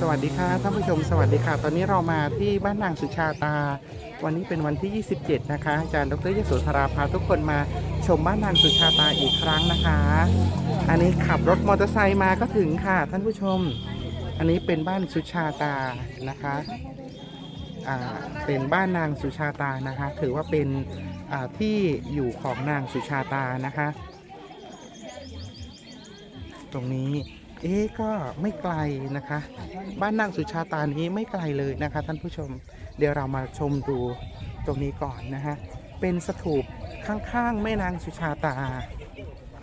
สวัสดีค่ะท่านผู้ชมสวัสดีค่ะ ตอนนี้เรามาที่บ้านนางสุชาตา วันนี้เป็นวันที่ 27 นะคะ อาจารย์ดรยโสธราพาทุกคนมาชมบ้านนางสุชาตาอีกครั้งนะคะ อันนี้ขับรถมอเตอร์ไซค์มาก็ถึงค่ะ ท่านผู้ชม อันนี้เป็นบ้านสุชาตานะคะอ่าเป็นบ้านนางสุชาตานะคะ ถือว่าเป็นอ่าที่อยู่ของนางสุชาตานะคะ ตรงนี้ เอ๊ก็ไม่ไกลนะคะ บ้านนางสุชาตานี้ไม่ไกลเลยนะคะ ท่านผู้ชม เดี๋ยวเรามาชมดูตรงนี้ก่อนนะฮะ เป็นสถูปข้างๆแม่นางสุชาตา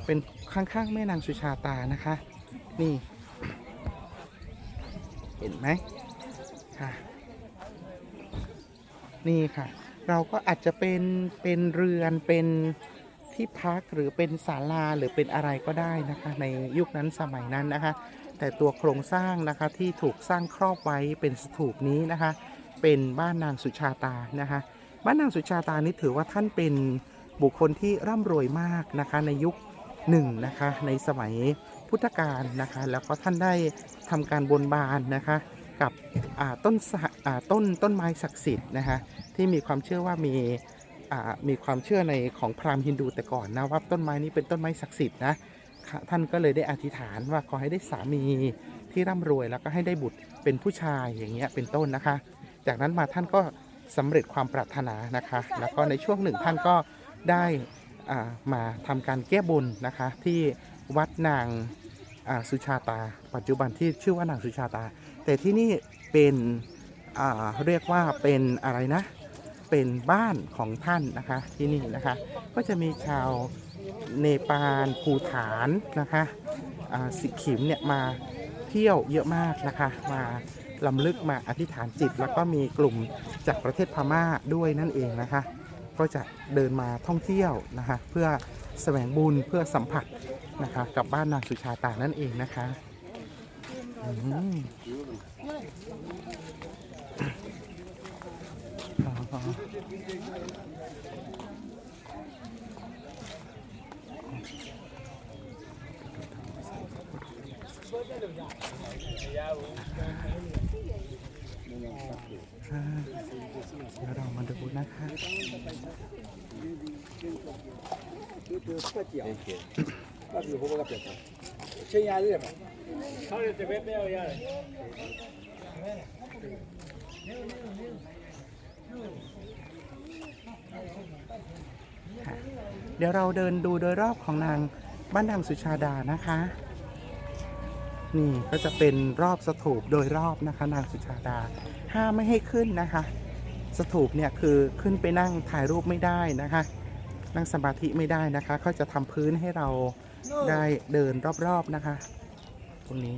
เป็นข้างๆแม่นางสุชาตานะคะ นี่ เห็นไหมค่ะ นี่ค่ะ เราก็อาจจะเป็นเป็นเรือนเป็น ที่พักหรือเป็นศาลาหรือเป็นอะไรก็ได้นะคะ ในยุคนั้นสมัยนั้นนะคะ แต่ตัวโครงสร้างนะคะที่ถูกสร้างครอบไว้เป็นสถูปนี้นะคะ เป็นบ้านนางสุชาตานะคะ บ้านนางสุชาตานี้ถือว่าท่านเป็นบุคคลที่ร่ำรวยมากนะคะในยุคหนึ่งนะคะในสมัยพุทธกาลนะคะ แล้วก็ท่านได้ทำการบนบานนะคะกับต้นต้นต้นไม้ศักดิ์สิทธิ์นะคะที่มีความเชื่อว่ามี มีความเชื่อในของพราหมณ์ฮินดูแต่ก่อนนะว่าต้นไม้นี้เป็นต้นไม้ศักดิ์สิทธิ์นะค่ะท่านก็เลยได้อธิษฐานว่าขอให้ได้สามีที่ร่ำรวยแล้วก็ให้ได้บุตรเป็นผู้ชายอย่างเงี้ยเป็นต้นนะคะ จากนั้นมาท่านก็สำเร็จความปรารถนานะคะ แล้วก็ในช่วงหนึ่งท่านก็ได้อ่ามาทำการแก้บนนะคะ ที่วัดนางอ่าสุชาตา ปัจจุบันที่ชื่อว่านางสุชาตา แต่ที่นี่เป็นอ่าเรียกว่าเป็นอะไรนะ เป็นบ้านของท่านนะคะที่นี่นะคะ ก็จะมีชาวเนปาลภูฐานนะคะสิกขิมเนี่ยมาเที่ยวเยอะมากนะคะ มาลำลึกมาอธิษฐานจิต แล้วก็มีกลุ่มจากประเทศพม่าด้วยนั่นเองนะคะ ก็จะเดินมาท่องเที่ยวนะคะ เพื่อแสวงบุญเพื่อสัมผัสนะคะ กับบ้านนางสุชาตานั่นเองนะคะ อืมอ๋ออ่าเดี๋ยวเรามาดูนะคะ เดี๋ยวเราเดินดูโดยรอบของนางบ้านนางสุชาดานะคะ นี่ก็จะเป็นรอบสถูปโดยรอบนะคะ นางสุชาดา ห้ามไม่ให้ขึ้นนะคะ สถูปเนี่ยคือขึ้นไปนั่งถ่ายรูปไม่ได้นะคะ นั่งสมาธิไม่ได้นะคะเขาจะทำพื้นให้เราได้เดินรอบๆนะคะ ตรงนี้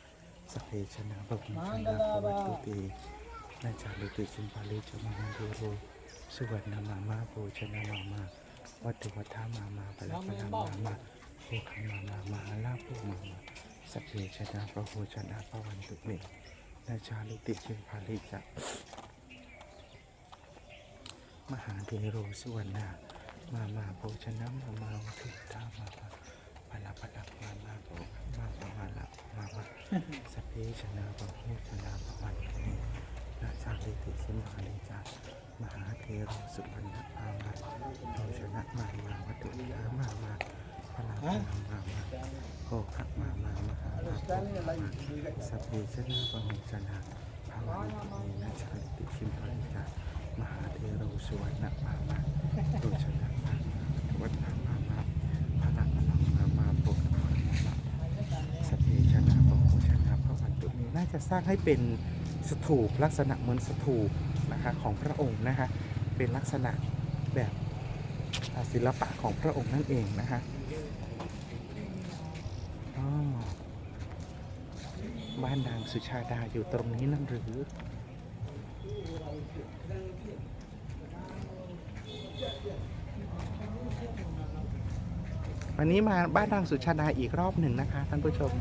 สพเพชนะภพุชนะภวัตุตินาจาลิติจิมปลีจมามาดูโรสวรรณมามาโภชนะมามาวัตถุปตามามาพลาพลังมามาโภคะมามามาหลาภุมามาสพเพชนะภพุชนะภวันตุตินาจาลิติจิมปลีจะมหาเทโรสุวรรณามามาโภชนะมามาวัตถุธามามา ปะละปะละมามาโภมามามาละมามาสพเพชนะปะโภชนะปะวันตุเมนาชาลิติสิมหาลิจามหาเทโรสุวรรณามามาโภชนะมามาวัตถุธามามาปะละปะละมามาโภคะมามามหาลาภมามาสพเพชนะปะโภชนะภาวันตุเมนาชาลิติสิมหาลิจามหาเทโรสุวรรณมามาโดชนะมามา จะสร้างให้เป็นสถูปลักษณะเหมือนสถูปนะคะของพระองค์นะคะเป็นลักษณะแบบศิลปะของพระองค์นั่นเองนะคะบ้านนางสุชาดาอยู่ตรงนี้นั่นหรือ วันนี้มาบ้านนางสุชาดาอีกรอบหนึ่งนะคะท่านผู้ชม